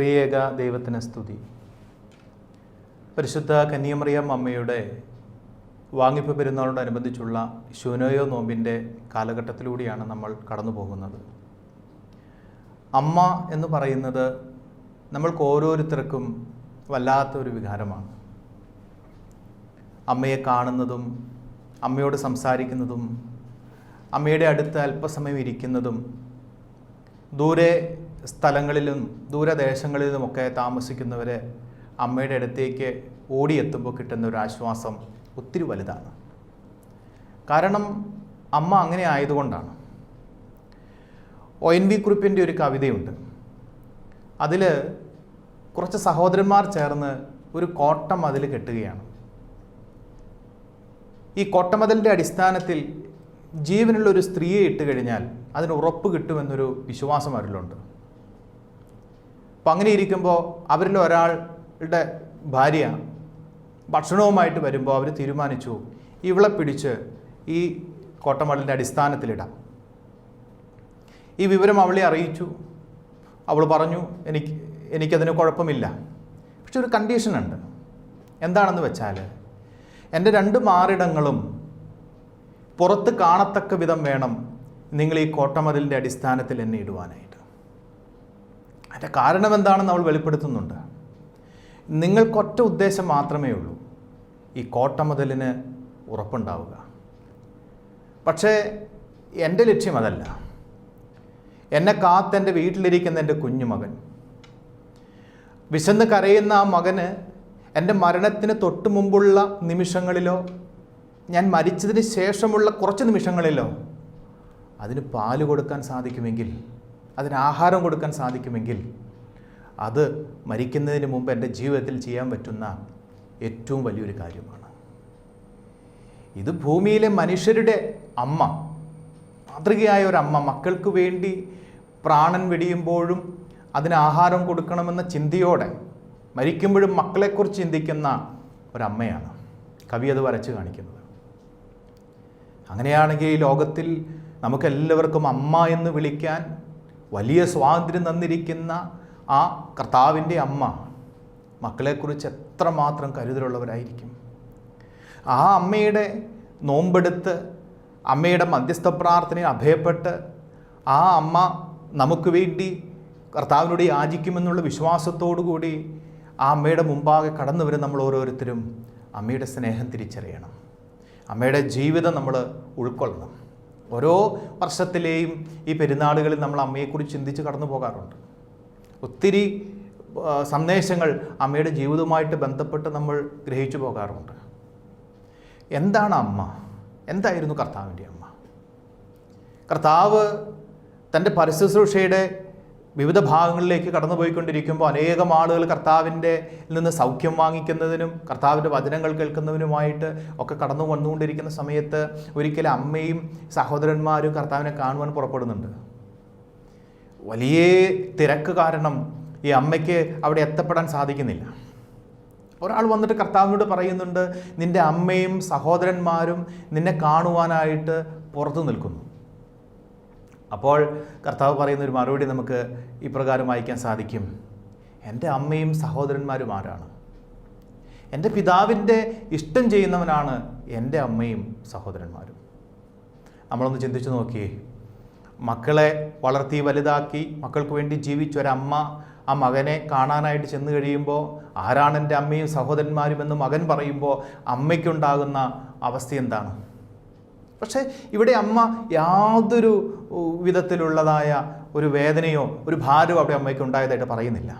ത്രിയേക ദൈവത്തിന് സ്തുതി. പരിശുദ്ധ കന്യമറിയം അമ്മയുടെ വാങ്ങിപ്പ് പെരുന്നാളോടനുബന്ധിച്ചുള്ള ശൂനോയോ നോമ്പിന്റെ കാലഘട്ടത്തിലൂടെയാണ് നമ്മൾ കടന്നു പോകുന്നത് അമ്മ എന്ന് പറയുന്നത് നമ്മൾക്ക് ഓരോരുത്തർക്കും വല്ലാത്തൊരു വികാരമാണ്. അമ്മയെ കാണുന്നതും അമ്മയോട് സംസാരിക്കുന്നതും അമ്മയുടെ അടുത്ത് അല്പസമയം ഇരിക്കുന്നതും ദൂരെ സ്ഥലങ്ങളിലും ദൂരദേശങ്ങളിലുമൊക്കെ താമസിക്കുന്നവരെ അമ്മയുടെ അടുത്തേക്ക് ഓടിയെത്തുമ്പോൾ കിട്ടുന്ന ഒരു ആശ്വാസം ഒത്തിരി വലുതാണ്. കാരണം അമ്മ അങ്ങനെ ആയതുകൊണ്ടാണ്. ഒ എൻ വി കുറിപ്പിന്റെ ഒരു കവിതയുണ്ട്. അതിൽ കുറച്ച് സഹോദരന്മാർ ചേർന്ന് ഒരു കോട്ടമതിൽ കെട്ടുകയാണ്. ഈ കോട്ടമതിലിന്റെ അടിസ്ഥാനത്തിൽ ജീവനുള്ള ഒരു സ്ത്രീയെ ഇട്ട് കഴിഞ്ഞാൽ അതിന് ഉറപ്പ് കിട്ടുമെന്നൊരു വിശ്വാസം അവരിലുണ്ട്. അപ്പം അങ്ങനെ ഇരിക്കുമ്പോൾ അവരിൽ ഒരാളുടെ ഭാര്യ ഭക്ഷണവുമായിട്ട് വരുമ്പോൾ അവർ തീരുമാനിച്ചു ഇവളെ പിടിച്ച് ഈ കോട്ടമടലിന്റെ അടിസ്ഥാനത്തിലിടാം. ഈ വിവരം അവളെ അറിയിച്ചു. അവൾ പറഞ്ഞു എനിക്ക് എനിക്കതിന് കുഴപ്പമില്ല. പക്ഷെ ഒരു കണ്ടീഷനുണ്ട് എന്താണെന്ന് വെച്ചാൽ എന്റെ രണ്ട് മാറിടങ്ങളും പുറത്ത് കാണത്തക്ക വിധം വേണം നിങ്ങൾ ഈ കോട്ടമതിലിന്റെ അടിസ്ഥാനത്തിൽ എന്നെ ഇടുവാനായിട്ട്. അതിന്റെ കാരണം എന്താണെന്ന് അവൾ വെളിപ്പെടുത്തുന്നുണ്ട്. നിങ്ങൾക്കൊറ്റ ഉദ്ദേശം മാത്രമേ ഉള്ളൂ. ഈ കോട്ട കോട്ടമതിലിന് ഉറപ്പുണ്ടാവുക. പക്ഷേ എന്റെ ലക്ഷ്യം അതല്ല. എന്നെ കാത്തെന്റെ വീട്ടിലിരിക്കുന്ന എന്റെ കുഞ്ഞുമകൻ. വിശന്ന് കരയുന്ന ആ മകന് എന്റെ മരണത്തിന് തൊട്ട് മുമ്പുള്ള നിമിഷങ്ങളിലോ ഞാൻ മരിച്ചതിന് ശേഷമുള്ള കുറച്ച് നിമിഷങ്ങളിലോ അതിന് പാൽ കൊടുക്കാൻ സാധിക്കുമെങ്കിൽ അതിന് ആഹാരം കൊടുക്കാൻ സാധിക്കുമെങ്കിൽ അത് മരിക്കുന്നതിന് മുമ്പ് എന്റെ ജീവിതത്തിൽ ചെയ്യാൻ പറ്റുന്ന ഏറ്റവും വലിയൊരു കാര്യമാണ്. ഇത് ഭൂമിയിലെ മനുഷ്യരുടെ അമ്മ മാതൃകയായ ഒരു അമ്മ മക്കൾക്ക് വേണ്ടി പ്രാണൻ വെടിയുമ്പോഴും അതിന് ആഹാരം കൊടുക്കണമെന്ന ചിന്തയോടെ മരിക്കുമ്പോഴും മക്കളെക്കുറിച്ച് ചിന്തിക്കുന്ന ഒരമ്മയാണ്. കവി അത് വരച്ച് കാണിക്കുന്നത്. അങ്ങനെയാണെങ്കിൽ ഈ ലോകത്തിൽ നമുക്കെല്ലാവർക്കും അമ്മ എന്ന് വിളിക്കാൻ വലിയ സ്വാതന്ത്ര്യം തന്നിരിക്കുന്ന ആ കർത്താവിന്റെ അമ്മ മക്കളെക്കുറിച്ച് എത്രമാത്രം കരുതലുള്ളവരായിരിക്കും. ആ അമ്മയുടെ നോമ്പെടുത്ത് അമ്മയുടെ മധ്യസ്ഥ പ്രാർത്ഥനയിൽ അഭയപ്പെട്ട് ആ അമ്മ നമുക്ക് വേണ്ടി കർത്താവിനോട് യാചിക്കുമെന്നുള്ള വിശ്വാസത്തോടു കൂടി ആ അമ്മയുടെ മുമ്പാകെ കടന്നു വരും നമ്മൾ ഓരോരുത്തരും അമ്മയുടെ സ്നേഹം തിരിച്ചറിയണം. അമ്മയുടെ ജീവിതം നമ്മൾ ഉൾക്കൊള്ളണം. ഓരോ വർഷത്തിലെയും ഈ പെരുന്നാളുകളിൽ നമ്മൾ അമ്മയെക്കുറിച്ച് ചിന്തിച്ച് കടന്നു പോകാറുണ്ട്. ഒത്തിരി സന്ദേശങ്ങൾ അമ്മയുടെ ജീവിതവുമായിട്ട് ബന്ധപ്പെട്ട് നമ്മൾ ഗ്രഹിച്ചു പോകാറുണ്ട്. എന്താണ് അമ്മ? എന്തായിരുന്നു കർത്താവിന്റെ അമ്മ? കർത്താവ് തന്റെ പരിശുശ്രൂഷയുടെ വിവിധ ഭാഗങ്ങളിലേക്ക് കടന്നുപോയിക്കൊണ്ടിരിക്കുമ്പോൾ അനേകം ആളുകൾ കർത്താവിന്റെ നിന്ന് സൗഖ്യം വാങ്ങിക്കുന്നതിനും കർത്താവിന്റെ വചനങ്ങൾ കേൾക്കുന്നതിനുമായിട്ട് ഒക്കെ കടന്നു വന്നുകൊണ്ടിരിക്കുന്ന സമയത്ത് ഒരിക്കലും അമ്മയും സഹോദരന്മാരും കർത്താവിനെ കാണുവാൻ പുറപ്പെടുന്നുണ്ട്. വലിയ തിരക്ക് കാരണം ഈ അമ്മയ്ക്ക് അവിടെ എത്തപ്പെടാൻ സാധിക്കുന്നില്ല. ഒരാൾ വന്നിട്ട് കർത്താവിനോട് പറയുന്നുണ്ട് നിന്റെ അമ്മയും സഹോദരന്മാരും നിന്നെ കാണുവാനായിട്ട് പുറത്തു നിൽക്കുന്നു. അപ്പോൾ കർത്താവ് പറയുന്ന ഒരു മറുപടി നമുക്ക് ഇപ്രകാരം വായിക്കാൻ സാധിക്കും. എന്റെ അമ്മയും സഹോദരന്മാരും ആരാണ്? എന്റെ പിതാവിന്റെ ഇഷ്ടം ചെയ്യുന്നവനാണ് എന്റെ അമ്മയും സഹോദരന്മാരും. നമ്മളൊന്ന് ചിന്തിച്ചു നോക്കിയേ. മക്കളെ വളർത്തി വലുതാക്കി മക്കൾക്ക് വേണ്ടി ജീവിച്ച ഒരമ്മ ആ മകനെ കാണാനായിട്ട് ചെന്ന് കഴിയുമ്പോൾ ആരാണ് എന്റെ അമ്മയും സഹോദരന്മാരും എന്ന് മകൻ പറയുമ്പോൾ അമ്മയ്ക്കുണ്ടാകുന്ന അവസ്ഥ എന്താണ്? പക്ഷേ ഇവിടെ അമ്മ യാതൊരു വിധത്തിലുള്ളതായ ഒരു വേദനയോ ഒരു ഭാരമോ അവിടെ അമ്മയ്ക്ക് ഉണ്ടായതായിട്ട് പറയുന്നില്ല.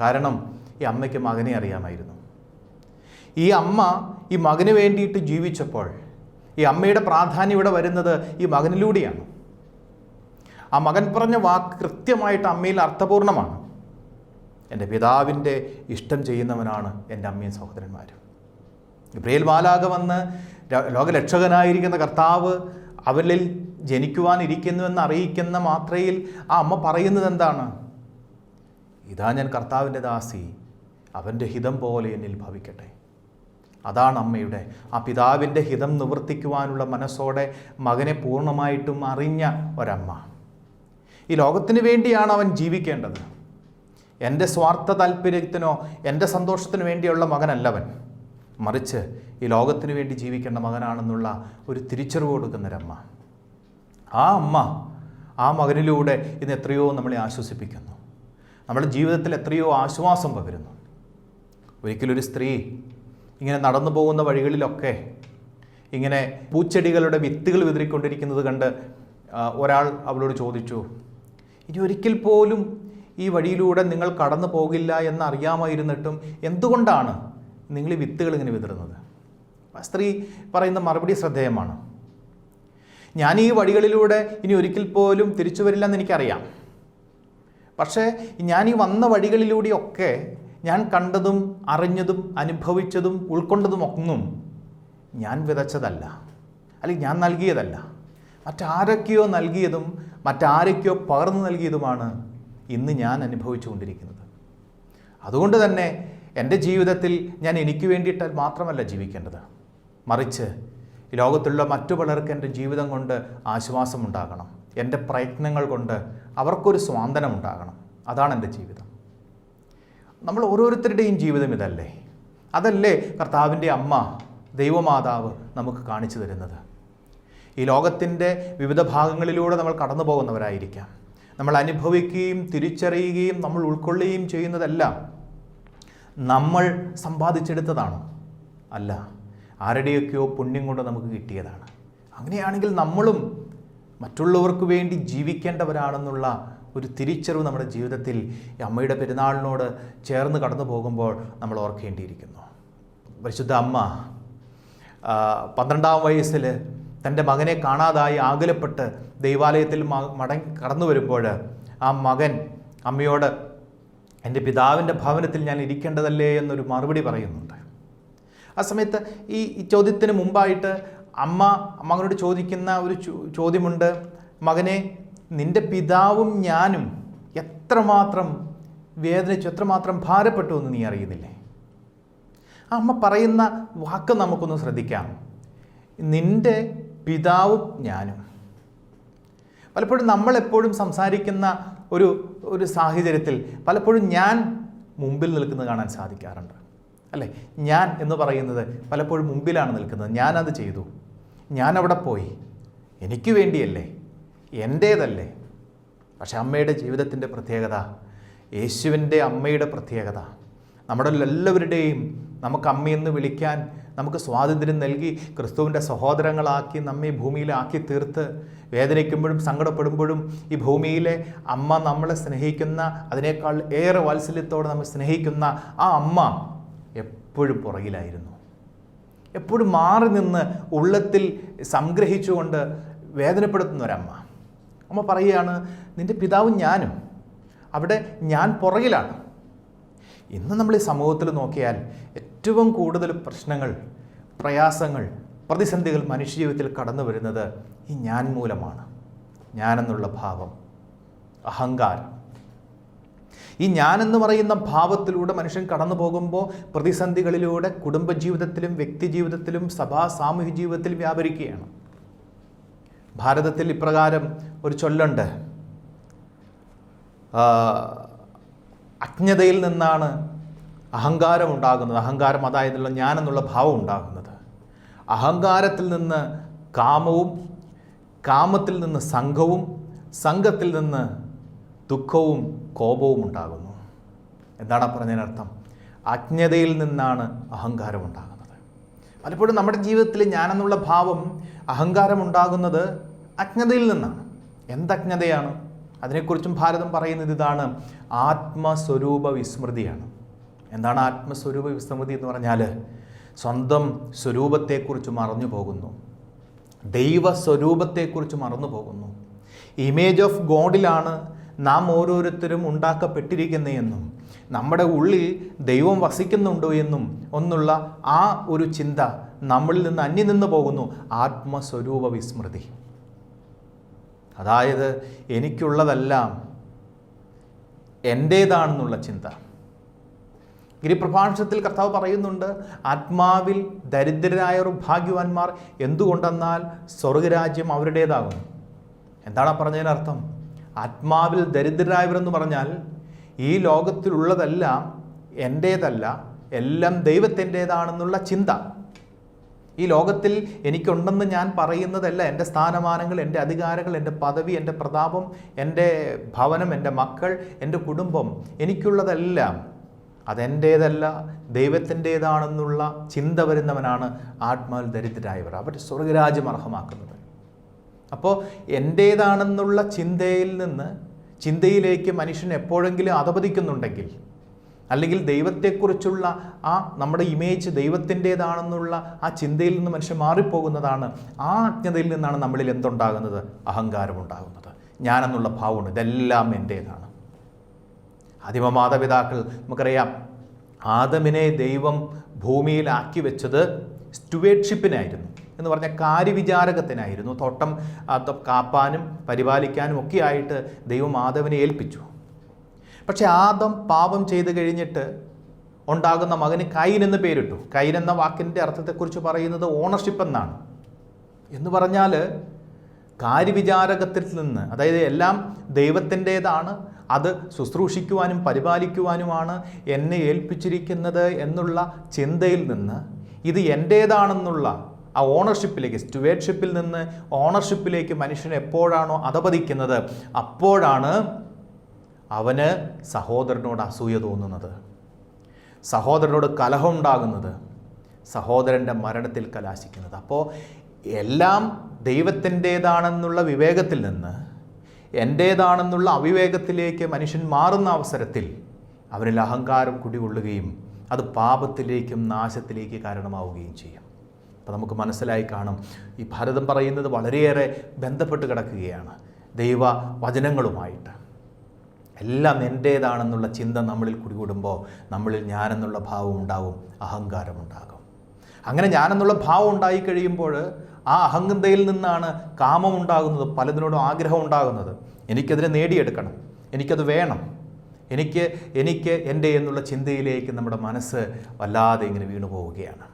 കാരണം ഈ അമ്മയ്ക്ക് മകനെ അറിയാമായിരുന്നു. ഈ അമ്മ ഈ മകന് വേണ്ടിയിട്ട് ജീവിച്ചപ്പോൾ ഈ അമ്മയുടെ പ്രാധാന്യം ഇവിടെ വരുന്നത് ഈ മകനിലൂടെയാണ്. ആ മകൻ പറഞ്ഞ വാക്ക് കൃത്യമായിട്ട് അമ്മയിൽ അർത്ഥപൂർണമാണ്. എന്റെ പിതാവിന്റെ ഇഷ്ടം ചെയ്യുന്നവനാണ് എന്റെ അമ്മയും സഹോദരന്മാരും. ഇബ്രേൽ മാലാക വന്ന് ലോകരക്ഷകനായിരിക്കുന്ന കർത്താവ് അവരിൽ ജനിക്കുവാനിരിക്കുന്നുവെന്ന് അറിയിക്കുന്ന മാത്രയിൽ ആ അമ്മ പറയുന്നത് എന്താണ് ഇതാ ഞാൻ കർത്താവിന്റെ ദാസി. അവന്റെ ഹിതം പോലെ എന്നിൽ ഭവിക്കട്ടെ. അതാണ് അമ്മയുടെ ആ പിതാവിന്റെ ഹിതം നിവർത്തിക്കുവാനുള്ള മനസ്സോടെ മകനെ പൂർണമായിട്ടും അറിഞ്ഞ ഒരമ്മ. ഈ ലോകത്തിന് വേണ്ടിയാണ് അവൻ ജീവിക്കേണ്ടത്. എന്റെ സ്വാർത്ഥ താല്പര്യത്തിനോ എന്റെ സന്തോഷത്തിനു വേണ്ടിയുള്ള മകനല്ലവൻ മറിച്ച് ഈ ലോകത്തിന് വേണ്ടി ജീവിക്കേണ്ട മകനാണെന്നുള്ള ഒരു തിരിച്ചറിവ് കൊടുക്കുന്നൊരമ്മ ആ അമ്മ ആ മകനിലൂടെ ഇന്ന് എത്രയോ നമ്മളെ ആശ്വസിപ്പിക്കുന്നു. നമ്മുടെ ജീവിതത്തിൽ എത്രയോ ആശ്വാസം പകരുന്നു. ഒരിക്കലൊരു സ്ത്രീ ഇങ്ങനെ നടന്നു പോകുന്ന വഴികളിലൊക്കെ ഇങ്ങനെ പൂച്ചെടികളുടെ വിത്തുകൾ വിതറിക്കൊണ്ടിരിക്കുന്നത് കണ്ട് ഒരാൾ അവളോട് ചോദിച്ചു ഇനി ഒരിക്കൽ പോലും ഈ വഴിയിലൂടെ നിങ്ങൾ കടന്നു പോകില്ല എന്നറിയാമായിരുന്നിട്ടും എന്തുകൊണ്ടാണ് നിങ്ങൾ ഈ വിത്തുകൾ ഇങ്ങനെ വിതറുന്നത്. സ്ത്രീ പറയുന്ന മറുപടി ശ്രദ്ധേയമാണ്. ഞാൻ ഈ വഴികളിലൂടെ ഇനി ഒരിക്കൽ പോലും തിരിച്ചു വരില്ലെന്ന് എനിക്കറിയാം. പക്ഷേ ഞാൻ ഈ വന്ന വഴികളിലൂടെയൊക്കെ ഞാൻ കണ്ടതും അറിഞ്ഞതും അനുഭവിച്ചതും ഉൾക്കൊണ്ടതും ഒന്നും ഞാൻ വിതച്ചതല്ല. അല്ലെങ്കിൽ ഞാൻ നൽകിയതല്ല. മറ്റാരൊക്കെയോ നൽകിയതും മറ്റാരൊക്കെയോ പകർന്നു നൽകിയതുമാണ് ഇന്ന് ഞാൻ അനുഭവിച്ചുകൊണ്ടിരിക്കുന്നത്. അതുകൊണ്ട് തന്നെ എന്റെ ജീവിതത്തിൽ ഞാൻ എനിക്ക് വേണ്ടിയിട്ട് മാത്രമല്ല ജീവിക്കേണ്ടത്. മറിച്ച് ലോകത്തുള്ള മറ്റു പലർക്ക് എന്റെ ജീവിതം കൊണ്ട് ആശ്വാസമുണ്ടാകണം. എന്റെ പ്രയത്നങ്ങൾ കൊണ്ട് അവർക്കൊരു സ്വാന്തനം ഉണ്ടാകണം അതാണ് എന്റെ ജീവിതം. നമ്മൾ ഓരോരുത്തരുടെയും ജീവിതം ഇതല്ലേ? അതല്ലേ കർത്താവിന്റെ അമ്മ ദൈവമാതാവ് നമുക്ക് കാണിച്ചു തരുന്നത്? ഈ ലോകത്തിന്റെ വിവിധ ഭാഗങ്ങളിലൂടെ നമ്മൾ കടന്നു പോകുന്നവരായിരിക്കാം. നമ്മൾ അനുഭവിക്കുകയും തിരിച്ചറിയുകയും നമ്മൾ ഉൾക്കൊള്ളുകയും ചെയ്യുന്നതെല്ലാം നമ്മൾ സമ്പാദിച്ചെടുത്തതാണോ. അല്ല ആരുടെയൊക്കെയോ പുണ്യം കൊണ്ട് നമുക്ക് കിട്ടിയതാണ്. അങ്ങനെയാണെങ്കിൽ നമ്മളും മറ്റുള്ളവർക്ക് വേണ്ടി ജീവിക്കേണ്ടവരാണെന്നുള്ള ഒരു തിരിച്ചറിവ് നമ്മുടെ ജീവിതത്തിൽ ഈ അമ്മയുടെ പെരുന്നാളിനോട് ചേർന്ന് കടന്നു പോകുമ്പോൾ നമ്മൾ ഓർക്കേണ്ടിയിരിക്കുന്നു. പരിശുദ്ധ അമ്മ പന്ത്രണ്ടാം വയസ്സിൽ തന്റെ മകനെ കാണാതായി ആകുലപ്പെട്ട് ദൈവാലയത്തിൽ മടങ്ങി കടന്നു വരുമ്പോൾ ആ മകൻ അമ്മയോട് എന്റെ പിതാവിന്റെ ഭവനത്തിൽ ഞാൻ ഇരിക്കേണ്ടതല്ലേ എന്നൊരു മറുപടി പറയുന്നുണ്ട്. ആ സമയത്ത് ഈ ചോദ്യത്തിന് മുമ്പായിട്ട് അമ്മ മകനോട് ചോദിക്കുന്ന ഒരു ചോദ്യമുണ്ട്. മകനെ നിന്റെ പിതാവും ഞാനും എത്രമാത്രം വേദനിച്ചു എത്രമാത്രം ഭാരപ്പെട്ടു എന്ന് നീ അറിയുന്നില്ലേ? ആ അമ്മ പറയുന്ന വാക്ക് നമുക്കൊന്ന് ശ്രദ്ധിക്കാം. നിന്റെ പിതാവും ഞാനും. പലപ്പോഴും നമ്മളെപ്പോഴും സംസാരിക്കുന്ന ഒരു ഒരു സാഹചര്യത്തിൽ പലപ്പോഴും ഞാൻ മുമ്പിൽ നിൽക്കുന്നത് കാണാൻ സാധിക്കാറുണ്ട്. അല്ലേ? ഞാൻ എന്ന് പറയുന്നത് പലപ്പോഴും മുമ്പിലാണ് നിൽക്കുന്നത്. ഞാനത് ചെയ്തു. ഞാൻ അവിടെ പോയി. എനിക്ക് വേണ്ടിയല്ലേ? എന്റേതല്ലേ? പക്ഷെ അമ്മയുടെ ജീവിതത്തിന്റെ പ്രത്യേകത യേശുവിന്റെ അമ്മയുടെ പ്രത്യേകത നമ്മുടെ എല്ലാവരുടെയും നമുക്ക് അമ്മയെന്ന് വിളിക്കാൻ നമുക്ക് സ്വാതന്ത്ര്യം നൽകി ക്രിസ്തുവിന്റെ സഹോദരങ്ങളാക്കി നമ്മെ ഭൂമിയിലാക്കി തീർത്ത് വേദനിക്കുമ്പോഴും സങ്കടപ്പെടുമ്പോഴും ഈ ഭൂമിയിലെ അമ്മ നമ്മളെ സ്നേഹിക്കുന്ന അതിനേക്കാൾ ഏറെ വാത്സല്യത്തോടെ നമ്മൾ സ്നേഹിക്കുന്ന ആ അമ്മ എപ്പോഴും പുറകിലായിരുന്നു. എപ്പോഴും മാറി നിന്ന് ഉള്ളത്തിൽ സംഗ്രഹിച്ചുകൊണ്ട് വേദനപ്പെടുത്തുന്ന ഒരമ്മ. അമ്മ പറയുകയാണ് നിന്റെ പിതാവും ഞാനും. അവിടെ ഞാൻ പുറകിലാണ്. ഇന്ന് നമ്മൾ ഈ സമൂഹത്തിൽ നോക്കിയാൽ ഏറ്റവും കൂടുതൽ പ്രശ്നങ്ങൾ പ്രയാസങ്ങൾ പ്രതിസന്ധികൾ മനുഷ്യജീവിതത്തിൽ കടന്നു വരുന്നത് ഈ ഞാൻ മൂലമാണ്. ഞാനെന്നുള്ള ഭാവം അഹങ്കാരം. ഈ ഞാൻ എന്ന് പറയുന്ന ഭാവത്തിലൂടെ മനുഷ്യൻ കടന്നു പോകുമ്പോൾ പ്രതിസന്ധികളിലൂടെ കുടുംബജീവിതത്തിലും വ്യക്തിജീവിതത്തിലും സഭാ സാമൂഹ്യ ജീവിതത്തിലും വ്യാപരിക്കുകയാണ്. ഭാരതത്തിൽ ഇപ്രകാരം ഒരു ചൊല്ലുണ്ട്. അജ്ഞതയിൽ നിന്നാണ് അഹങ്കാരം ഉണ്ടാകുന്നത് അഹങ്കാരം അതായതുള്ള ഞാനെന്നുള്ള ഭാവം ഉണ്ടാകുന്നത്. അഹങ്കാരത്തിൽ നിന്ന് കാമവും കാമത്തിൽ നിന്ന് സംഘവും സംഘത്തിൽ നിന്ന് ദുഃഖവും കോപവും ഉണ്ടാകുന്നു. എന്താണ് പറഞ്ഞതിനർത്ഥം അജ്ഞതയിൽ നിന്നാണ് അഹങ്കാരം ഉണ്ടാകുന്നത്. പലപ്പോഴും നമ്മുടെ ജീവിതത്തിൽ ഞാനെന്നുള്ള ഭാവം അഹങ്കാരം ഉണ്ടാകുന്നത് അജ്ഞതയിൽ നിന്നാണ്. എന്തജ്ഞതയാണ്? അതിനെക്കുറിച്ചും ഭാരതം പറയുന്നത് ഇതാണ് ആത്മസ്വരൂപ വിസ്മൃതിയാണ്. എന്താണ് ആത്മസ്വരൂപ വിസ്മൃതി എന്ന് പറഞ്ഞാൽ സ്വന്തം സ്വരൂപത്തെക്കുറിച്ച് മറന്നു പോകുന്നു. ദൈവ സ്വരൂപത്തെക്കുറിച്ച് മറന്നു പോകുന്നു. ഇമേജ് ഓഫ് ഗോഡിലാണ് നാം ഓരോരുത്തരും ഉണ്ടാക്കപ്പെട്ടിരിക്കുന്നതെന്നും നമ്മുടെ ഉള്ളിൽ ദൈവം വസിക്കുന്നുണ്ടോ എന്നും ഒന്നുള്ള ആ ഒരു ചിന്ത നമ്മളിൽ നിന്ന് അന്യം നിന്ന് പോകുന്നു. ആത്മസ്വരൂപ വിസ്മൃതി. അതായത് എനിക്കുള്ളതെല്ലാം എന്റേതാണെന്നുള്ള ചിന്ത. ഗിരിപ്രഭാഷണത്തിൽ കർത്താവ് പറയുന്നുണ്ട് ആത്മാവിൽ ദരിദ്രരായവർ ഭാഗ്യവാന്മാർ എന്തുകൊണ്ടെന്നാൽ സ്വർഗരാജ്യം അവരുടേതാകും എന്താണ് പറഞ്ഞതിനർത്ഥം? ആത്മാവിൽ ദരിദ്രരായവരെന്ന് പറഞ്ഞാൽ ഈ ലോകത്തിലുള്ളതെല്ലാം എന്റേതല്ല എല്ലാം ദൈവത്തിന്റേതാണെന്നുള്ള ചിന്ത. ഈ ലോകത്തിൽ എനിക്കുണ്ടെന്ന് ഞാൻ പറയുന്നതല്ല എന്റെ സ്ഥാനമാനങ്ങൾ എന്റെ അധികാരങ്ങൾ എന്റെ പദവി എന്റെ പ്രതാപം എന്റെ ഭവനം എന്റെ മക്കൾ എന്റെ കുടുംബം എനിക്കുള്ളതെല്ലാം അതെന്റേതല്ല ദൈവത്തിന്റേതാണെന്നുള്ള ചിന്ത വരുന്നവനാണ് ആത്മാവിൽ ദരിദ്രരായവർ. അവർ സ്വർഗരാജ്യം അർഹമാക്കുന്നത്. അപ്പോൾ എന്റേതാണെന്നുള്ള ചിന്തയിൽ നിന്ന് ചിന്തയിലേക്ക് മനുഷ്യൻ എപ്പോഴെങ്കിലും അധപതിക്കുന്നുണ്ടെങ്കിൽ അല്ലെങ്കിൽ ദൈവത്തെക്കുറിച്ചുള്ള ആ നമ്മുടെ ഇമേജ് ദൈവത്തിന്റേതാണെന്നുള്ള ആ ചിന്തയിൽ നിന്ന് മനുഷ്യൻ മാറിപ്പോകുന്നതാണ് ആ അജ്ഞതയിൽ നിന്നാണ് നമ്മളിൽ എന്തുണ്ടാകുന്നത്? അഹങ്കാരം ഉണ്ടാകുന്നത്. ഞാനെന്നുള്ള ഭാവമുണ്ട്. ഇതെല്ലാം എന്റേതാണ്. ആദിമ മാതാപിതാക്കൾ നമുക്കറിയാം. ആദമിനെ ദൈവം ഭൂമിയിലാക്കി വെച്ചത് സ്റ്റുവേഡ്ഷിപ്പിനായിരുന്നു എന്ന് പറഞ്ഞാൽ കാര്യവിചാരകത്തിനായിരുന്നു. തോട്ടം കാപ്പാനും പരിപാലിക്കാനും ഒക്കെ ആയിട്ട് ദൈവം ആദവിനെ ഏൽപ്പിച്ചു. പക്ഷെ ആദം പാപം ചെയ്ത് കഴിഞ്ഞിട്ട് ഉണ്ടാകുന്ന മകന് കൈൻ എന്ന് പേരിട്ടു. കൈൻ എന്ന വാക്കിന്റെ അർത്ഥത്തെക്കുറിച്ച് പറയുന്നത് ഓണർഷിപ്പ് എന്നാണ്. എന്ന് പറഞ്ഞാൽ കാര്യവിചാരകത്തിൽ നിന്ന് അതായത് എല്ലാം ദൈവത്തിന്റേതാണ് അത് ശുശ്രൂഷിക്കുവാനും പരിപാലിക്കുവാനുമാണ് എന്നെ ഏൽപ്പിച്ചിരിക്കുന്നത് എന്നുള്ള ചിന്തയിൽ നിന്ന് ഇത് എന്റേതാണെന്നുള്ള ആ ഓണർഷിപ്പിലേക്ക് സ്റ്റുവേഡ്ഷിപ്പിൽ നിന്ന് ഓണർഷിപ്പിലേക്ക് മനുഷ്യൻ എപ്പോഴാണോ അധപതിക്കുന്നത് അപ്പോഴാണ് അവന് സഹോദരനോട് അസൂയ തോന്നുന്നത്. സഹോദരനോട് കലഹം ഉണ്ടാകുന്നത് സഹോദരന്റെ മരണത്തിൽ കലാശിക്കുന്നത്. അപ്പോൾ എല്ലാം ദൈവത്തിന്റേതാണെന്നുള്ള വിവേകത്തിൽ നിന്ന് എന്റേതാണെന്നുള്ള അവിവേകത്തിലേക്ക് മനുഷ്യൻ മാറുന്ന അവസരത്തിൽ അവരിൽ അഹങ്കാരം കുടികൊള്ളുകയും അത് പാപത്തിലേക്കും നാശത്തിലേക്ക് കാരണമാവുകയും ചെയ്യും. അപ്പോൾ നമുക്ക് മനസ്സിലായി കാണും ഈ ഭാരതം പറയുന്നത് വളരെയേറെ ബന്ധപ്പെട്ട് കിടക്കുകയാണ് ദൈവ വചനങ്ങളുമായിട്ട്. എല്ലാം എന്റേതാണെന്നുള്ള ചിന്ത നമ്മളിൽ കുടികൂടുമ്പോൾ നമ്മളിൽ ഞാനെന്നുള്ള ഭാവം ഉണ്ടാവും അഹങ്കാരമുണ്ടാകും അങ്ങനെ ഞാനെന്നുള്ള ഭാവം ഉണ്ടായി കഴിയുമ്പോൾ ആ അഹങ്കതയിൽ നിന്നാണ് കാമം ഉണ്ടാകുന്നത് പലതിനോടും ആഗ്രഹം ഉണ്ടാകുന്നത്. എനിക്കതിനെ നേടിയെടുക്കണം. എനിക്കത് വേണം. എനിക്ക് എനിക്ക് എന്റെ എന്നുള്ള ചിന്തയിലേക്ക് നമ്മുടെ മനസ്സ് വല്ലാതെ ഇങ്ങനെ വീണു പോവുകയാണ്.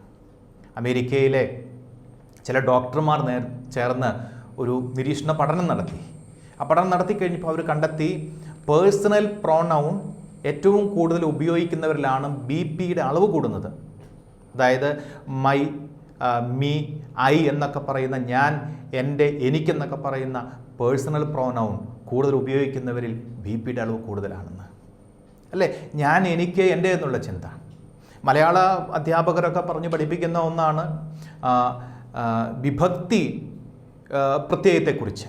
അമേരിക്കയിലെ ചില ഡോക്ടർമാർ നേർ ചേർന്ന് ഒരു നിരീക്ഷണ പഠനം നടത്തി. ആ പഠനം നടത്തി കഴിഞ്ഞപ്പോൾ അവർ കണ്ടെത്തി പേഴ്സണൽ പ്രോണൗൺ ഏറ്റവും കൂടുതൽ ഉപയോഗിക്കുന്നവരിലാണ് ബി പിയുടെ അളവ് കൂടുന്നത്. അതായത് മൈ മീ ഐ എന്നൊക്കെ പറയുന്ന ഞാൻ എന്റെ എനിക്കെന്നൊക്കെ പറയുന്ന പേഴ്സണൽ പ്രോനൗൺ കൂടുതൽ ഉപയോഗിക്കുന്നവരിൽ ബി പിയുടെ അളവ് കൂടുതലാണെന്ന്. അല്ലേ? ഞാൻ എനിക്ക് എന്റെ എന്നുള്ള ചിന്ത. മലയാള അധ്യാപകരൊക്കെ പറഞ്ഞ് പഠിപ്പിക്കുന്ന ഒന്നാണ് വിഭക്തി പ്രത്യയത്തെക്കുറിച്ച്.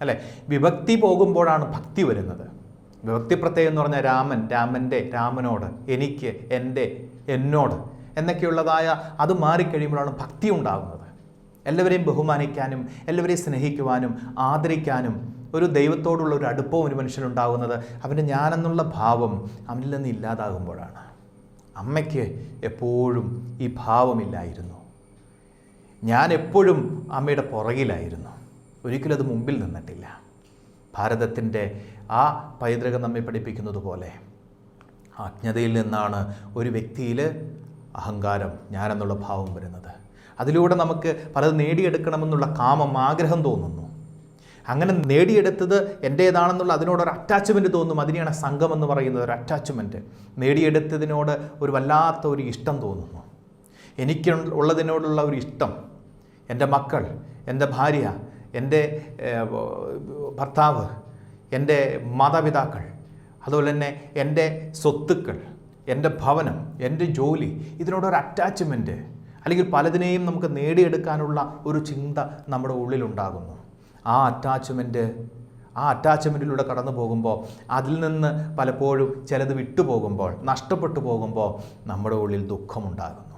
അല്ലേ? വിഭക്തി പോകുമ്പോഴാണ് ഭക്തി വരുന്നത്. വിഭക്തി പ്രത്യയം എന്ന് പറഞ്ഞാൽ രാമൻ രാമന്റെ രാമനോട് എനിക്ക് എന്റെ എന്നോട് എന്നൊക്കെയുള്ളതായ അത് മാറിക്കഴിയുമ്പോഴാണ് ഭക്തി ഉണ്ടാകുന്നത്. എല്ലാവരെയും ബഹുമാനിക്കാനും എല്ലാവരെയും സ്നേഹിക്കുവാനും ആദരിക്കാനും ഒരു ദൈവത്തോടുള്ള ഒരു അടുപ്പം ഒരു മനുഷ്യനുണ്ടാകുന്നത് അവന്റെ ഞാനെന്നുള്ള ഭാവം അവനിൽ നിന്ന് ഇല്ലാതാകുമ്പോഴാണ്. അമ്മയ്ക്ക് എപ്പോഴും ഈ ഭാവമില്ലായിരുന്നു. ഞാൻ എപ്പോഴും അമ്മയുടെ പുറകിലായിരുന്നു. ഒരിക്കലും അത് മുമ്പിൽ നിന്നിട്ടില്ല. ഭാരതത്തിന്റെ ആ പൈതൃകം നമ്മെ പഠിപ്പിക്കുന്നത് പോലെ അജ്ഞതയിൽ നിന്നാണ് ഒരു വ്യക്തിയിൽ അഹങ്കാരം ഞാനെന്നുള്ള ഭാവം വരുന്നത്. അതിലൂടെ നമുക്ക് പലത് നേടിയെടുക്കണമെന്നുള്ള കാമം ആഗ്രഹം തോന്നുന്നു. അങ്ങനെ നേടിയെടുത്തത് എന്റേതാണെന്നുള്ള അതിനോടൊരു അറ്റാച്ച്മെന്റ് തോന്നും. അതിനെയാണ് സംഘം എന്ന് പറയുന്നത് ഒരു അറ്റാച്ച്മെന്റ് നേടിയെടുത്തതിനോട് ഒരു വല്ലാത്ത ഒരു ഇഷ്ടം തോന്നുന്നു. എനിക്ക് ഉള്ളതിനോടുള്ള ഒരു ഇഷ്ടം എന്റെ മക്കൾ എന്റെ ഭാര്യ എന്റെ ഭർത്താവ് എന്റെ മാതാപിതാക്കൾ അതുപോലെ തന്നെ എന്റെ സ്വത്തുക്കൾ എന്റെ ഭവനം എന്റെ ജോലി ഇതിനോടൊരു അറ്റാച്ച്മെന്റ് അല്ലെങ്കിൽ പലതിനെയും നമുക്ക് നേടിയെടുക്കാനുള്ള ഒരു ചിന്ത നമ്മുടെ ഉള്ളിലുണ്ടാകുന്നു. ആ അറ്റാച്ച്മെന്റ് ആ അറ്റാച്ച്മെന്റിലൂടെ കടന്നു പോകുമ്പോൾ അതിൽ നിന്ന് പലപ്പോഴും ചിലത് വിട്ടുപോകുമ്പോൾ നഷ്ടപ്പെട്ടു പോകുമ്പോൾ നമ്മുടെ ഉള്ളിൽ ദുഃഖമുണ്ടാകുന്നു.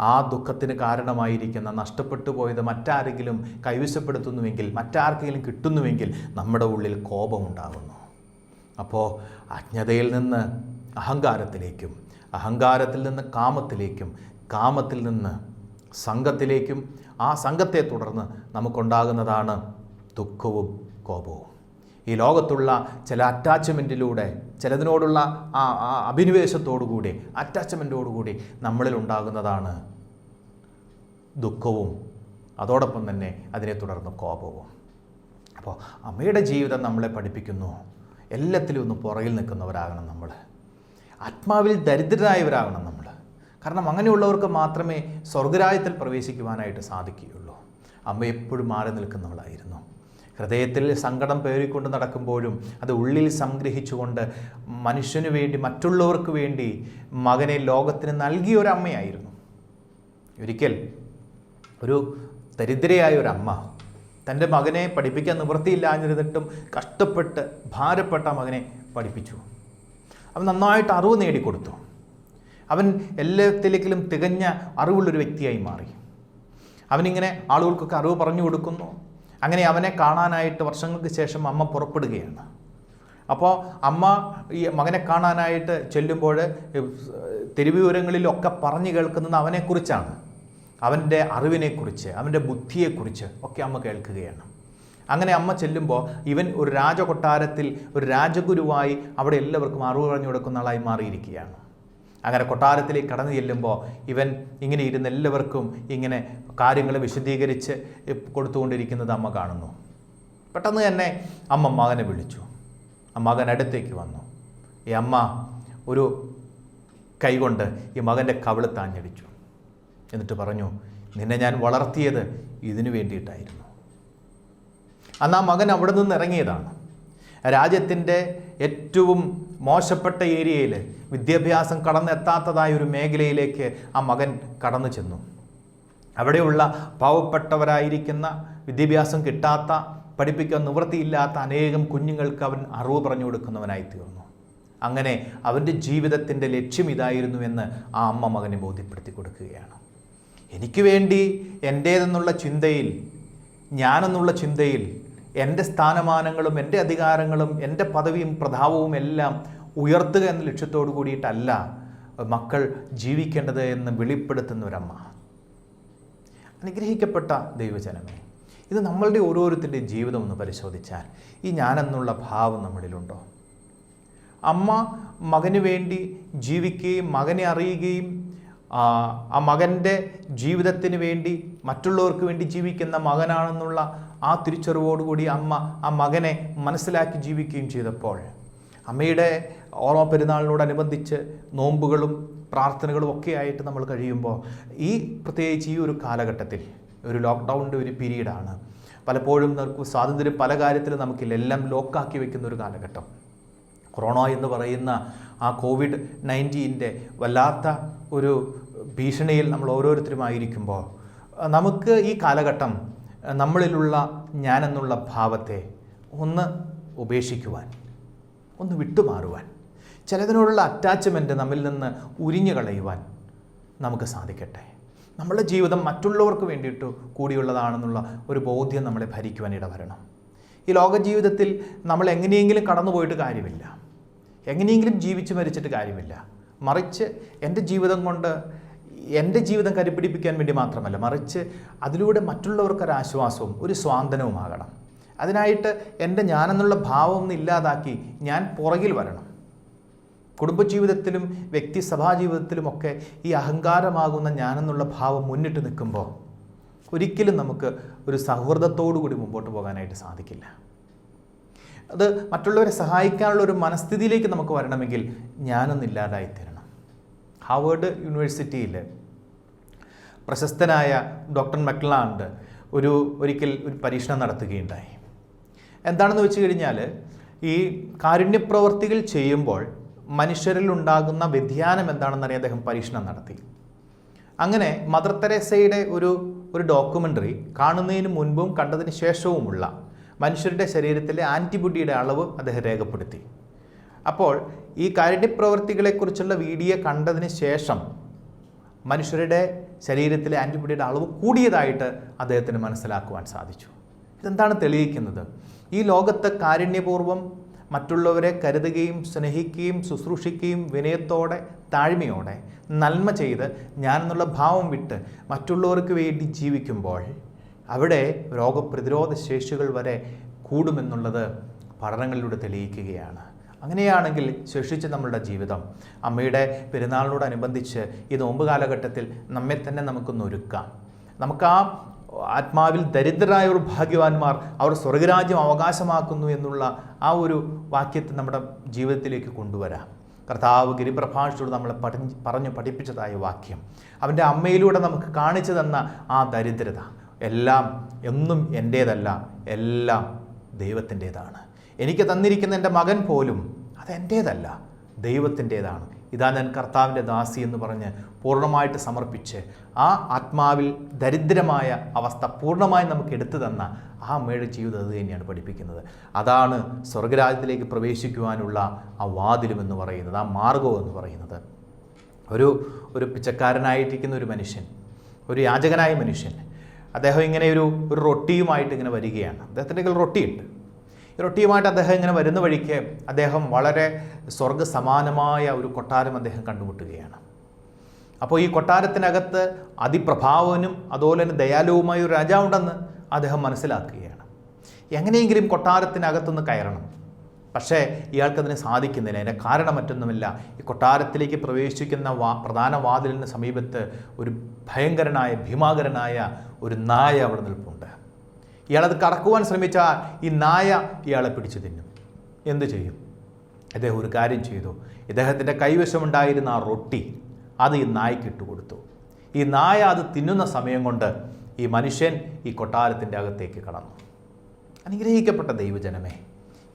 ആ ദുഃഖത്തിന് കാരണമായിരിക്കുന്ന നഷ്ടപ്പെട്ടു പോയത് മറ്റാരെങ്കിലും കൈവശപ്പെടുത്തുന്നുവെങ്കിൽ മറ്റാർക്കെങ്കിലും കിട്ടുന്നുവെങ്കിൽ നമ്മുടെ ഉള്ളിൽ കോപമുണ്ടാകുന്നു. അപ്പോൾ അജ്ഞതയിൽ നിന്ന് അഹങ്കാരത്തിലേക്കും അഹങ്കാരത്തിൽ നിന്ന് കാമത്തിലേക്കും കാമത്തിൽ നിന്ന് സംഘത്തിലേക്കും ആ സംഘത്തെ തുടർന്ന് നമുക്കുണ്ടാകുന്നതാണ് ദുഃഖവും കോപവും. ഈ ലോകത്തുള്ള ചില അറ്റാച്ച്മെന്റിലൂടെ ചിലതിനോടുള്ള ആ ആ അഭിനിവേശത്തോടുകൂടി അറ്റാച്ച്മെന്റോടുകൂടി നമ്മളിൽ ഉണ്ടാകുന്നതാണ് ദുഃഖവും അതോടൊപ്പം തന്നെ അതിനെ തുടർന്ന് കോപവും. അപ്പോൾ അമ്മയുടെ ജീവിതം നമ്മളെ പഠിപ്പിക്കുന്നു. എല്ലാത്തിലും ഒന്ന് പുറകിൽ നിൽക്കുന്നവരാകണം നമ്മൾ. ആത്മാവിൽ ദരിദ്രരായവരാകണം നമ്മൾ. കാരണം അങ്ങനെയുള്ളവർക്ക് മാത്രമേ സ്വർഗരായത്തിൽ പ്രവേശിക്കുവാനായിട്ട് സാധിക്കുകയുള്ളൂ. അമ്മ എപ്പോഴും മാറി നിൽക്കുന്നവളായിരുന്നു. ഹൃദയത്തിൽ സങ്കടം പേറിക്കൊണ്ട് നടക്കുമ്പോഴും അത് ഉള്ളിൽ സംഗ്രഹിച്ചുകൊണ്ട് മനുഷ്യന് വേണ്ടി മറ്റുള്ളവർക്ക് വേണ്ടി മകനെ ലോകത്തിന് നൽകിയ ഒരു അമ്മയായിരുന്നു. ഒരിക്കൽ ഒരു ദരിദ്രയായ ഒരു അമ്മ തന്റെ മകനെ പഠിപ്പിക്കാൻ നിവൃത്തിയില്ലാഞ്ഞിരുന്നിട്ടും കഷ്ടപ്പെട്ട് ഭാരപ്പെട്ട മകനെ പഠിപ്പിച്ചു. അവൻ നന്നായിട്ട് അറിവ് നേടിക്കൊടുത്തു. അവൻ എല്ലാത്തിലേക്കിലും തികഞ്ഞ അറിവുള്ളൊരു വ്യക്തിയായി മാറി. അവനിങ്ങനെ ആളുകൾക്കൊക്കെ അറിവ് പറഞ്ഞു കൊടുക്കുന്നു. അങ്ങനെ അവനെ കാണാനായിട്ട് വർഷങ്ങൾക്ക് ശേഷം അമ്മ പുറപ്പെടുകയാണ്. അപ്പോൾ അമ്മ ഈ മകനെ കാണാനായിട്ട് ചെല്ലുമ്പോൾ തെരുവിവരങ്ങളിലൊക്കെ പറഞ്ഞു കേൾക്കുന്നത് അവനെക്കുറിച്ചാണ്. അവന്റെ അറിവിനെക്കുറിച്ച് അവന്റെ ബുദ്ധിയെക്കുറിച്ച് ഒക്കെ അമ്മ കേൾക്കുകയാണ്. അങ്ങനെ അമ്മ ചെല്ലുമ്പോൾ ഇവൻ ഒരു രാജകൊട്ടാരത്തിൽ ഒരു രാജഗുരുവായി അവിടെ എല്ലാവർക്കും അറിവ് പറഞ്ഞു കൊടുക്കുന്ന ആളായി മാറിയിരിക്കുകയാണ്. അങ്ങനെ കൊട്ടാരത്തിലേക്ക് കടന്നു ചെല്ലുമ്പോൾ ഇവൻ ഇങ്ങനെ ഇരുന്ന് എല്ലാവർക്കും ഇങ്ങനെ കാര്യങ്ങൾ വിശദീകരിച്ച് കൊടുത്തുകൊണ്ടിരിക്കുന്നത് അമ്മ കാണുന്നു. പെട്ടെന്ന് തന്നെ അമ്മ മകനെ വിളിച്ചു. ആ മകൻ അടുത്തേക്ക് വന്നു. ഈ അമ്മ ഒരു കൈകൊണ്ട് ഈ മകന്റെ കവിൾ താഞ്ഞടിച്ചു. എന്നിട്ട് പറഞ്ഞു നിന്നെ ഞാൻ വളർത്തിയത് ഇതിനു വേണ്ടിയിട്ടായിരുന്നു. അന്ന് ആ മകൻ അവിടെ നിന്ന് ഇറങ്ങിയതാണ്. രാജ്യത്തിന്റെ ഏറ്റവും മോശപ്പെട്ട ഏരിയയിൽ വിദ്യാഭ്യാസം കടന്നെത്താത്തതായ ഒരു മേഖലയിലേക്ക് ആ മകൻ കടന്നു ചെന്നു. അവിടെയുള്ള പാവപ്പെട്ടവരായിരിക്കുന്ന വിദ്യാഭ്യാസം കിട്ടാത്ത പഠിപ്പിക്കാൻ നിവൃത്തിയില്ലാത്ത അനേകം കുഞ്ഞുങ്ങൾക്ക് അവൻ അറിവ് പറഞ്ഞു കൊടുക്കുന്നവനായി തീർന്നു. അങ്ങനെ അവന്റെ ജീവിതത്തിന്റെ ലക്ഷ്യം ഇതായിരുന്നു എന്ന് ആ അമ്മ മകനെ ബോധ്യപ്പെടുത്തി കൊടുക്കുകയാണ്. എനിക്ക് വേണ്ടി എന്റേതെന്നുള്ള ചിന്തയിൽ ഞാനെന്നുള്ള ചിന്തയിൽ എന്റെ സ്ഥാനമാനങ്ങളും എന്റെ അധികാരങ്ങളും എന്റെ പദവിയും പ്രതാപവും എല്ലാം ഉയർത്തുക എന്ന ലക്ഷ്യത്തോടു കൂടിയിട്ടല്ല മക്കൾ ജീവിക്കേണ്ടത് എന്ന് വെളിപ്പെടുത്തുന്ന ഒരമ്മ അനുഗ്രഹിക്കപ്പെട്ട ദൈവജനമേ ഇത് നമ്മളുടെ ഓരോരുത്തരുടെയും ജീവിതം ഒന്ന് പരിശോധിച്ചാൽ ഈ ഞാനെന്നുള്ള ഭാവം നമ്മളിലുണ്ടോ? അമ്മ മകന് വേണ്ടി ജീവിക്കുകയും മകനെ അറിയുകയും ആ മകന്റെ ജീവിതത്തിന് വേണ്ടി മറ്റുള്ളവർക്ക് വേണ്ടി ജീവിക്കുന്ന മകനാണെന്നുള്ള ആ തിരിച്ചറിവോടുകൂടി അമ്മ ആ മകനെ മനസ്സിലാക്കി ജീവിക്കുകയും ചെയ്തപ്പോൾ അമ്മയുടെ ഓർമ്മ പെരുന്നാളിനോടനുബന്ധിച്ച് നോമ്പുകളും പ്രാർത്ഥനകളും ഒക്കെ ആയിട്ട് നമ്മൾ കഴിയുമ്പോൾ ഈ പ്രത്യേകിച്ച് ഈ ഒരു കാലഘട്ടത്തിൽ ഒരു ലോക്ക്ഡൗണിന്റെ ഒരു പീരീഡാണ്. പലപ്പോഴും നമുക്ക് സ്വാതന്ത്ര്യം പല കാര്യത്തിലും നമുക്കില്ല. എല്ലാം ലോക്കാക്കി വെക്കുന്ന ഒരു കാലഘട്ടം. കൊറോണ എന്ന് പറയുന്ന ആ കോവിഡ് നയന്റീന്റെ വല്ലാത്ത ഒരു ഭീഷണിയിൽ നമ്മൾ ഓരോരുത്തരും ആയിരിക്കുമ്പോൾ നമുക്ക് ഈ കാലഘട്ടം നമ്മളിലുള്ള ഞാനെന്നുള്ള ഭാവത്തെ ഒന്ന് ഉപേക്ഷിക്കുവാൻ ഒന്ന് വിട്ടുമാറുവാൻ ചിലതിനോടുള്ള അറ്റാച്ച്മെന്റ് നമ്മിൽ നിന്ന് ഉരിഞ്ഞു കളയുവാൻ നമുക്ക് സാധിക്കട്ടെ. നമ്മുടെ ജീവിതം മറ്റുള്ളവർക്ക് വേണ്ടിയിട്ട് കൂടിയുള്ളതാണെന്നുള്ള ഒരു ബോധ്യം നമ്മളെ ഭരിക്കുവാൻ ഇടവരണം. ഈ ലോക ജീവിതത്തിൽ നമ്മൾ എങ്ങനെയെങ്കിലും കടന്നുപോയിട്ട് കാര്യമില്ല. എങ്ങനെയെങ്കിലും ജീവിച്ച് മരിച്ചിട്ട് കാര്യമില്ല. മറിച്ച് എന്റെ ജീവിതം കൊണ്ട് എന്റെ ജീവിതം കരുപിടിപ്പിക്കാൻ വേണ്ടി മാത്രമല്ല മറിച്ച് അതിലൂടെ മറ്റുള്ളവർക്കൊരു ആശ്വാസവും ഒരു സ്വാന്തനവുമാകണം അതിനായിട്ട് എന്റെ ഞാനെന്നുള്ള ഭാവം ഒന്ന് ഇല്ലാതാക്കി ഞാൻ പുറകിൽ വരണം. കുടുംബജീവിതത്തിലും വ്യക്തി സഭാജീവിതത്തിലുമൊക്കെ ഈ അഹങ്കാരമാകുന്ന ഞാനെന്നുള്ള ഭാവം മുന്നിട്ട് നിൽക്കുമ്പോൾ ഒരിക്കലും നമുക്ക് ഒരു സൗഹൃദത്തോടു കൂടി മുമ്പോട്ട് പോകാനായിട്ട് സാധിക്കില്ല. അത് മറ്റുള്ളവരെ സഹായിക്കാനുള്ള ഒരു മനസ്ഥിതിയിലേക്ക് നമുക്ക് വരണമെങ്കിൽ ഞാനൊന്നില്ലാതായി തീരണം. ഹാവേഡ് യൂണിവേഴ്സിറ്റിയിൽ പ്രശസ്തനായ ഡോക്ടർ മെക്ലാണ്ട് ഒരു ഒരിക്കൽ ഒരു പരീക്ഷണം നടത്തുകയുണ്ടായി. എന്താണെന്ന് വെച്ച് കഴിഞ്ഞാൽ ഈ കാരുണ്യപ്രവർത്തികൾ ചെയ്യുമ്പോൾ മനുഷ്യരിൽ ഉണ്ടാകുന്ന വ്യതിയാനം എന്താണെന്നറിയാൻ അദ്ദേഹം പരീക്ഷണം നടത്തി. അങ്ങനെ മദർ തെരേസയുടെ ഒരു ഒരു ഡോക്യുമെന്ററി കാണുന്നതിന് മുൻപും കണ്ടതിന് ശേഷവുമുള്ള മനുഷ്യരുടെ ശരീരത്തിലെ ആന്റിബോഡിയുടെ അളവ് അദ്ദേഹം രേഖപ്പെടുത്തി. അപ്പോൾ ഈ കാരുണ്യപ്രവർത്തികളെക്കുറിച്ചുള്ള വീഡിയോ കണ്ടതിന് ശേഷം മനുഷ്യരുടെ ശരീരത്തിലെ ആന്റിബോഡിയുടെ അളവ് കൂടിയതായിട്ട് അദ്ദേഹത്തിന് മനസ്സിലാക്കുവാൻ സാധിച്ചു. ഇതെന്താണ് തെളിയിക്കുന്നത്? ഈ ലോകത്ത് കാരുണ്യപൂർവം മറ്റുള്ളവരെ കരുതുകയും സ്നേഹിക്കുകയും ശുശ്രൂഷിക്കുകയും വിനയത്തോടെ താഴ്മയോടെ നന്മ ചെയ്ത് ഞാൻ എന്നുള്ള ഭാവം വിട്ട് മറ്റുള്ളവർക്ക് വേണ്ടി ജീവിക്കുമ്പോൾ അവിടെ രോഗപ്രതിരോധ ശേഷികൾ വരെ കൂടുമെന്നുള്ളത് പഠനങ്ങളിലൂടെ തെളിയിക്കുകയാണ്. അങ്ങനെയാണെങ്കിൽ ശേഷിച്ച് നമ്മളുടെ ജീവിതം അമ്മയുടെ പെരുന്നാളിനോടനുബന്ധിച്ച് ഈ നോമ്പ് കാലഘട്ടത്തിൽ നമ്മെ തന്നെ നമുക്കൊന്ന് ഒരുക്കാം. നമുക്ക് ആ ആത്മാവിൽ ദരിദ്രരായ ഒരു ഭാഗ്യവാന്മാർ അവർ സ്വർഗരാജ്യം അവകാശമാക്കുന്നു എന്നുള്ള ആ ഒരു വാക്യത്തെ നമ്മുടെ ജീവിതത്തിലേക്ക് കൊണ്ടുവരാം. കർത്താവ് ഗിരിപ്രഭാഷയോട് നമ്മളെ പഠി പറഞ്ഞു പഠിപ്പിച്ചതായ വാക്യം. അവന്റെ അമ്മയിലൂടെ നമുക്ക് കാണിച്ചു തന്ന ആ ദരിദ്രത എല്ലാം എന്നും എന്റേതല്ല എല്ലാം ദൈവത്തിന്റേതാണ്. എനിക്ക് തന്നിരിക്കുന്ന എന്റെ മകൻ പോലും അത് എന്റേതല്ല ദൈവത്തിന്റേതാണ്. ഇതാ ഞാൻ കർത്താവിന്റെ ദാസി എന്ന് പറഞ്ഞ് പൂർണമായിട്ട് സമർപ്പിച്ച് ആ ആത്മാവിൽ ദരിദ്രമായ അവസ്ഥ പൂർണമായി നമുക്ക് എടുത്തു തന്ന ആ അമ്മയുടെ ജീവിതം അത് തന്നെയാണ് പഠിപ്പിക്കുന്നത്. അതാണ് സ്വർഗരാജ്യത്തിലേക്ക് പ്രവേശിക്കുവാനുള്ള ആ വാതിലും എന്ന് പറയുന്നത് ആ മാർഗവും എന്ന് പറയുന്നത്. ഒരു ഒരു പിച്ചക്കാരനായിട്ടിരിക്കുന്ന ഒരു മനുഷ്യൻ ഒരു യാചകനായ മനുഷ്യൻ അദ്ദേഹം ഇങ്ങനെ ഒരു ഒരു റൊട്ടിയുമായിട്ട് ഇങ്ങനെ വരികയാണ്. അദ്ദേഹത്തിന്റെ കയ്യിൽ റൊട്ടിയുണ്ട്. ഈ റൊട്ടിയുമായിട്ട് അദ്ദേഹം ഇങ്ങനെ വരുന്ന വഴിക്ക് അദ്ദേഹം വളരെ സ്വർഗസമാനമായ ഒരു കൊട്ടാരം അദ്ദേഹം കണ്ടുമുട്ടുകയാണ്. അപ്പോൾ ഈ കൊട്ടാരത്തിനകത്ത് അതിപ്രഭാവനും അതുപോലെ തന്നെ ദയാലുവുമായ ഒരു രാജാവുണ്ടെന്ന് അദ്ദേഹം മനസ്സിലാക്കുകയാണ്. എങ്ങനെയെങ്കിലും കൊട്ടാരത്തിനകത്തൊന്ന് കയറണം. പക്ഷേ ഇയാൾക്കതിന് സാധിക്കുന്നില്ല. അതിന്റെ കാരണം മറ്റൊന്നുമില്ല ഈ കൊട്ടാരത്തിലേക്ക് പ്രവേശിക്കുന്ന വാ പ്രധാന വാതിലിന് സമീപത്ത് ഒരു ഭയങ്കരനായ ഭീമാകരനായ ഒരു നായ അവിടെ നിൽപ്പുണ്ട്. ഇയാളത് കടക്കുവാൻ ശ്രമിച്ചാൽ ഈ നായ ഇയാളെ പിടിച്ചു തിന്നും. എന്തു ചെയ്യും? അദ്ദേഹം ഒരു കാര്യം ചെയ്തു. ഇദ്ദേഹത്തിന്റെ കൈവശമുണ്ടായിരുന്ന ആ റൊട്ടി അത് ഈ നായ്ക്ക് ഇട്ടുകൊടുത്തു ഈ നായ അത് തിന്നുന്ന സമയം കൊണ്ട് ഈ മനുഷ്യൻ ഈ കൊട്ടാരത്തിന്റെ അകത്തേക്ക് കടന്നു. അനുഗ്രഹിക്കപ്പെട്ട ദൈവജനമേ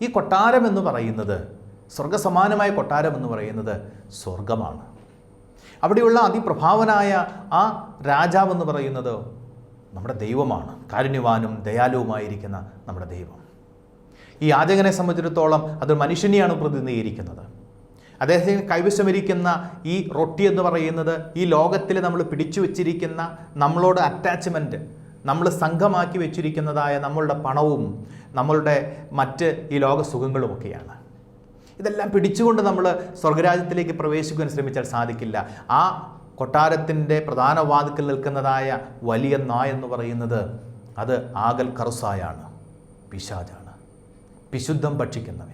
ഈ കൊട്ടാരം എന്ന് പറയുന്നത് സ്വർഗസമാനമായ കൊട്ടാരം എന്ന് പറയുന്നത് സ്വർഗമാണ് അവിടെയുള്ള അതിപ്രഭാവനായ ആ രാജാവ് എന്ന് പറയുന്നത് നമ്മുടെ ദൈവമാണ്. കാരുണ്യവാനും ദയാലുവുമായിരിക്കുന്ന നമ്മുടെ ദൈവം. ഈ യാചകനെ സംബന്ധിച്ചിടത്തോളം അത് മനുഷ്യനെയാണ് പ്രതിനിധീകരിക്കുന്നത്. അദ്ദേഹത്തിന് കൈവശമിരിക്കുന്ന ഈ റൊട്ടി എന്ന് പറയുന്നത് ഈ ലോകത്തിൽ നമ്മൾ പിടിച്ചു വച്ചിരിക്കുന്ന നമ്മളോട് അറ്റാച്ച്മെന്റ് നമ്മൾ സംഘമാക്കി വെച്ചിരിക്കുന്നതായ നമ്മളുടെ പണവും നമ്മളുടെ മറ്റ് ഈ ലോക സുഖങ്ങളുമൊക്കെയാണ് ഇതെല്ലാം പിടിച്ചുകൊണ്ട് നമ്മൾ സ്വർഗരാജ്യത്തിലേക്ക് പ്രവേശിക്കുവാൻ ശ്രമിച്ചാൽ സാധിക്കില്ല. ആ കൊട്ടാരത്തിന്റെ പ്രധാന വാതിക്കൽ നിൽക്കുന്നതായ വലിയ നായ എന്ന് പറയുന്നത് അത് ആകൽ കറുസായാണ് പിശാജാണ് വിശുദ്ധം ഭക്ഷിക്കുന്നവൻ.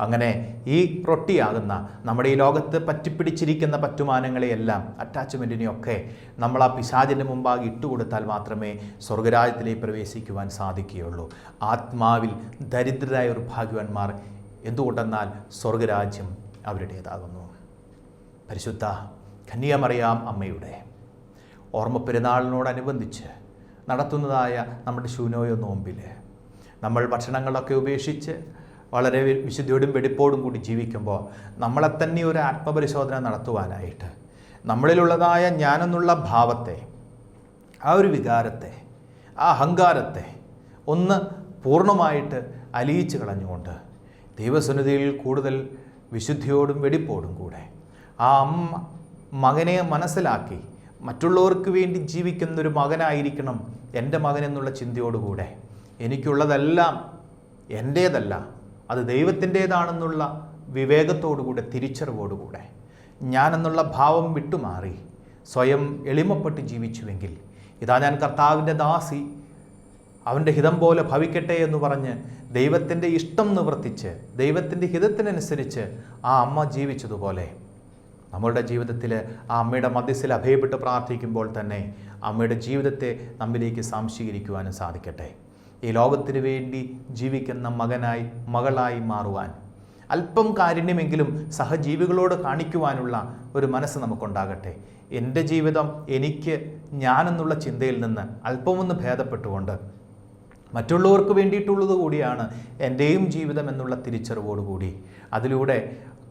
അങ്ങനെ ഈ റൊട്ടിയാകുന്ന നമ്മുടെ ഈ ലോകത്ത് പറ്റിപ്പിടിച്ചിരിക്കുന്ന പറ്റുമാനങ്ങളെയെല്ലാം അറ്റാച്ച്മെന്റിനെയൊക്കെ നമ്മൾ ആ പിശാചിന്റെ മുമ്പാകെ ഇട്ടുകൊടുത്താൽ മാത്രമേ സ്വർഗരാജ്യത്തിലേക്ക് പ്രവേശിക്കുവാൻ സാധിക്കുകയുള്ളൂ. ആത്മാവിൽ ദരിദ്രരായ ഒരു ഭാഗ്യവാന്മാർ എന്തുകൊണ്ടെന്നാൽ സ്വർഗരാജ്യം അവരുടേതാകുന്നു. പരിശുദ്ധ കന്യാമറിയാം അമ്മയുടെ ഓർമ്മ പെരുന്നാളിനോടനുബന്ധിച്ച് നടത്തുന്നതായ നമ്മുടെ ശൂനോയ നോമ്പിൽ നമ്മൾ ഭക്ഷണങ്ങളൊക്കെ ഉപേക്ഷിച്ച് വളരെ വിശുദ്ധിയോടും വെടിപ്പോടും കൂടി ജീവിക്കുമ്പോൾ നമ്മളെ തന്നെ ഒരു ആത്മപരിശോധന നടത്തുവാനായിട്ട് നമ്മളിലുള്ളതായ ഞാനെന്നുള്ള ഭാവത്തെ ആ ഒരു വികാരത്തെ ആ അഹങ്കാരത്തെ ഒന്ന് പൂർണമായിട്ട് അലിയിച്ച് കളഞ്ഞുകൊണ്ട് ദൈവസന്നിധിയിൽ കൂടുതൽ വിശുദ്ധിയോടും വെടിപ്പോടും കൂടെ. ആ അമ്മ മകനെ മനസ്സിലാക്കി മറ്റുള്ളവർക്ക് വേണ്ടി ജീവിക്കുന്നൊരു മകനായിരിക്കണം എന്റെ മകൻ എന്നുള്ള ചിന്തയോടുകൂടെ എനിക്കുള്ളതെല്ലാം എന്റേതല്ല അത് ദൈവത്തിന്റേതാണെന്നുള്ള വിവേകത്തോടുകൂടെ തിരിച്ചറിവോടുകൂടെ ഞാനെന്നുള്ള ഭാവം വിട്ടുമാറി സ്വയം എളിമപ്പെട്ട് ജീവിച്ചുവെങ്കിൽ ഇതാ ഞാൻ കർത്താവിന്റെ ദാസി അവന്റെ ഹിതം പോലെ ഭവിക്കട്ടെ എന്ന് പറഞ്ഞ് ദൈവത്തിന്റെ ഇഷ്ടം നിവർത്തിച്ച് ദൈവത്തിന്റെ ഹിതത്തിനനുസരിച്ച് ആ അമ്മ ജീവിച്ചതുപോലെ. നമ്മളുടെ ജീവിതത്തിൽ ആ അമ്മയുടെ മധ്യസ്ഥയിൽ അഭയപ്പെട്ട് പ്രാർത്ഥിക്കുമ്പോൾ തന്നെ അമ്മയുടെ ജീവിതത്തെ നമ്മിലേക്ക് സാംശീകരിക്കുവാനും സാധിക്കട്ടെ. ഈ ലോകത്തിന് വേണ്ടി ജീവിക്കുന്ന മകനായി മകളായി മാറുവാൻ അല്പം കാരുണ്യമെങ്കിലും സഹജീവികളോട് കാണിക്കുവാനുള്ള ഒരു മനസ്സ് നമുക്കുണ്ടാകട്ടെ. എന്റെ ജീവിതം എനിക്ക് ഞാനെന്നുള്ള ചിന്തയിൽ നിന്ന് അല്പമൊന്ന് ഭേദപ്പെട്ടുകൊണ്ട് മറ്റുള്ളവർക്ക് വേണ്ടിയിട്ടുള്ളത് കൂടിയാണ് എന്റെയും ജീവിതം എന്നുള്ള തിരിച്ചറിവോടുകൂടി അതിലൂടെ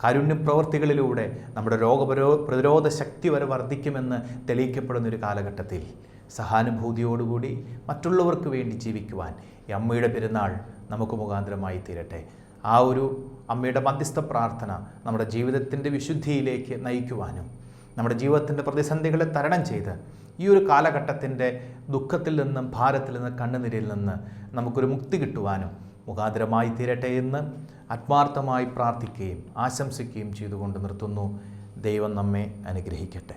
കാരുണ്യ പ്രവർത്തികളിലൂടെ നമ്മുടെ രോഗപരോ പ്രതിരോധ ശക്തി വരെ വർദ്ധിക്കുമെന്ന് തെളിയിക്കപ്പെടുന്ന ഒരു കാലഘട്ടത്തിൽ സഹാനുഭൂതിയോടുകൂടി മറ്റുള്ളവർക്ക് വേണ്ടി ജീവിക്കുവാൻ ഈ അമ്മയുടെ പെരുന്നാൾ നമുക്ക് മുഖാന്തരമായി തീരട്ടെ. ആ ഒരു അമ്മയുടെ മധ്യസ്ഥ പ്രാർത്ഥന നമ്മുടെ ജീവിതത്തിന്റെ വിശുദ്ധിയിലേക്ക് നയിക്കുവാനും നമ്മുടെ ജീവിതത്തിന്റെ പ്രതിസന്ധികളെ തരണം ചെയ്ത് ഈ ഒരു കാലഘട്ടത്തിന്റെ ദുഃഖത്തിൽ നിന്നും ഭാരത്തിൽ നിന്ന് കണ്ണുനിരയിൽ നിന്ന് നമുക്കൊരു മുക്തി കിട്ടുവാനും മുഖാന്തരമായി തീരട്ടെ എന്ന് ആത്മാർത്ഥമായി പ്രാർത്ഥിക്കുകയും ആശംസിക്കുകയും ചെയ്തുകൊണ്ട് നിർത്തുന്നു. ദൈവം നമ്മെ അനുഗ്രഹിക്കട്ടെ.